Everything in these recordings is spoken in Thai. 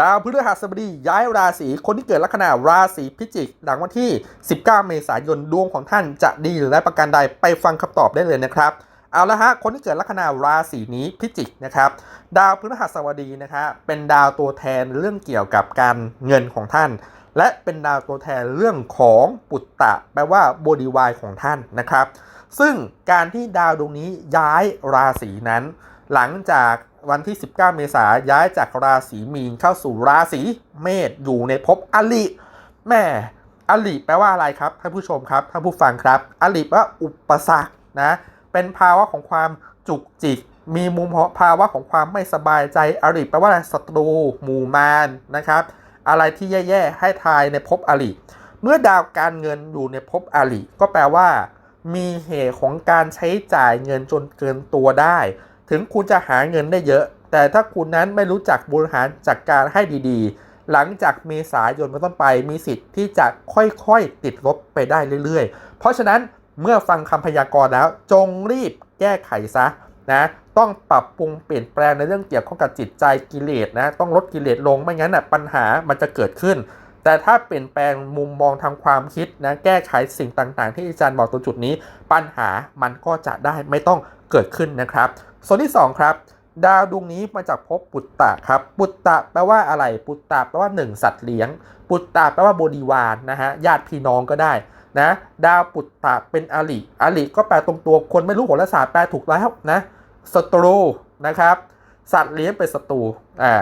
ดาวพฤหัสบดีย้ายราศีคนที่เกิดลัคนาราศีพิจิก หลังวันที่ 19 เมษายนดวงของท่านจะดีหรือและประการใดไปฟังคำตอบได้เลยนะครับ เอาละฮะคนที่เกิดลัคนาราศีนี้พิจิกนะครับดาวพฤหัสบดีนะครับเป็นดาวตัวแทนเรื่องเกี่ยวกับการเงินของท่าน และเป็นดาวตัวแทนเรื่องของปุตตะ แปลว่าบริวารของท่านนะครับ ซึ่งการที่ดาวดวงนี้ย้ายราศีนั้น หลังจากวันที่ 19 เมษายนย้ายจากราศีมีนเข้าสู่ราศีเมษอยู่ในภพอลิแม่อลิแปลว่าอะไรครับท่านผู้ชมครับท่านผู้ฟังครับอลิแปลว่าอุปสรรคนะเป็นภาวะของความจุกจิก มีมุมภาวะของความไม่สบายใจอริแปลว่าศัตรู หมู่มารนะครับ อะไรที่แย่ๆให้ทายในภพอลิเมื่อดาวการเงินอยู่ในภพอลิก็แปลว่า มีเหตุของการใช้จ่ายเงินจนเกินตัวได้ ถึงคุณจะหาเงินได้เยอะ แต่ถ้าคุณนั้นไม่รู้จักบริหารจัดการให้ดีๆ หลังจากเมษายนเป็นต้นไปมีสิทธิ์ที่จะค่อยๆติดลบไปได้เรื่อยๆ เพราะฉะนั้นเมื่อฟังคำพยากรณ์แล้วจงรีบแก้ไขซะนะต้องปรับปรุงเปลี่ยนแปลงในเรื่องเกี่ยวข้องกับจิตใจกิเลสนะต้องลดกิเลสลงไม่งั้นนะปัญหามันจะเกิดขึ้น แต่ถ้าเปลี่ยนแปลงมุมมองทางความคิดนะแก้ไขสิ่งต่างๆ ที่อาจารย์บอกตรงจุดนี้ ปัญหามันก็จะได้ไม่ต้องเกิดขึ้นนะครับ ส่วนที่ 2 ครับ ดาวดวงนี้มาจากภพปุตตะครับปุตตะแปลว่าอะไรปุตตะแปลว่า 1 สัตว์เลี้ยง ปุตตะแปลว่าบริวารนะฮะญาติพี่น้องก็ได้นะดาวปุตตะเป็นอลิอลิก็แปลตรงตัวคนไม่รู้โหราศาสตร์แปลถูกแล้วนะศัตรูนะครับ สัตว์เลี้ยงเป็นศัตรูอ่า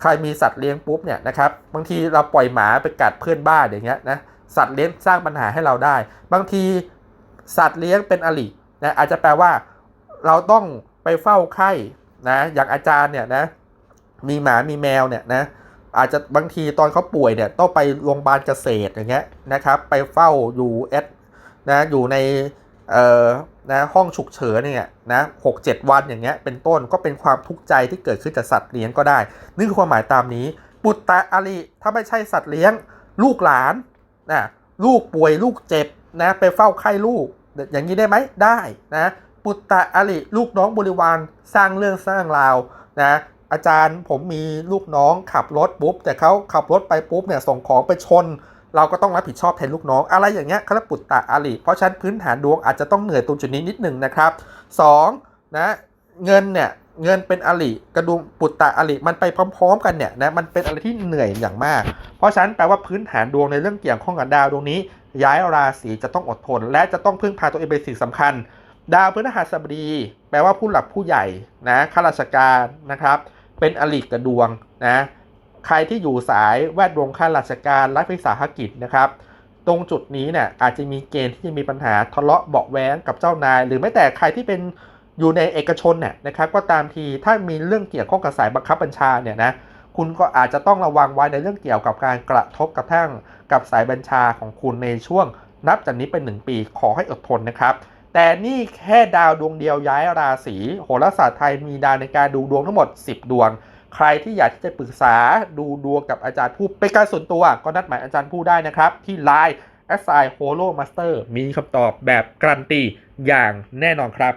ใครมีสัตว์เลี้ยงปุ๊บเนี่ยนะครับบางทีเราปล่อยหมาไปกัดเพื่อนบ้านอย่างเงี้ยนะสัตว์เลี้ยงสร้างปัญหาให้เราได้ บางทีสัตว์เลี้ยงเป็นอลินะอาจจะแปลว่าเราต้องไปเฝ้าไข้นะอย่างอาจารย์เนี่ยนะมีหมามีแมวเนี่ยนะอาจจะบางทีตอนเขาป่วยเนี่ยต้องไปโรงพยาบาลเกษตรอย่างเงี้ยนะครับไปเฝ้าอยู่แอดนะอยู่ในเอ่อ นะห้องฉุกเฉินเนี่ยนะหกเจ็ดวันอย่างเงี้ยเป็นต้นก็เป็นความทุกข์ใจที่เกิดขึ้นจากสัตว์เลี้ยงก็ได้ นี่คือความหมายตามนี้ ปุตตะอลิถ้าไม่ใช่สัตว์เลี้ยง ลูกหลานนะลูกป่วยลูกเจ็บนะไปเฝ้าไข้ลูก อย่างนี้ได้ไหมได้นะปุตตะอลิลูกน้องบริวารสร้างเรื่องสร้างราวนะอาจารย์ผมมีลูกน้องขับรถปุ๊บแต่เขาขับรถไปปุ๊บเนี่ยส่งของไปชน เราก็ต้องรับผิดชอบแทนลูกน้อง อะไรอย่างเงี้ยเขารปุตตะอลิเพราะฉันพื้นฐานดวงอาจจะต้องเหนื่อยตรงจุดนี้นิดหนึ่งนะครับสองนะเงินเนี่ยเงินเป็นอลิกระดุมปุตตะอลิมันไปพร้อมๆ กันเนี่ยนะมันเป็นอะไรที่เหนื่อยอย่างมาก เพราะฉะนั้นแปลว่าพื้นฐานดวงในเรื่องเกี่ยวข้องกับดาวดวงนี้ ย้ายราศีจะต้องอดทน และจะต้องพึ่งพาตัวเองเป็นสิ่งสำคัญ ดาวพฤหัสบดี แปลว่าผู้หลักผู้ใหญ่นะข้าราชการนะครับ เป็นอลิกับดวงนะ ใครที่อยู่สายแวดวงข้าราชการรัฐวิสาหกิจนะครับ ตรงจุดนี้เนี่ยอาจจะมีเกณฑ์ที่จะมีปัญหาทะเลาะเบาแว้งกับเจ้านาย หรือแม้แต่ใครที่เป็นอยู่ในเอกชนเนี่ยนะครับ ก็ตามทีถ้ามีเรื่องเกี่ยวข้องกับสายบังคับบัญชาเนี่ยนะคุณก็อาจจะต้องระวังไว้ในเรื่องเกี่ยวกับการกระทบกระทั่งกับสายบัญชาของคุณในช่วง นับจากนี้เป็น 1 ปีขอให้อดทนนะครับ แต่นี่แค่ดาวดวงเดียวย้ายราศีโหราศาสตร์ไทยมีดาวในการดูดวงทั้งหมด 10 ดวง ใครที่อยากที่จะปรึกษาดูดวงกับอาจารย์ผู้เป็นการส่วนตัว ก็นัดหมายอาจารย์ผู้ได้นะครับ ที่ Line s i h o l o Master มีคำตอบแบบการันตีอย่างแน่นอนครับ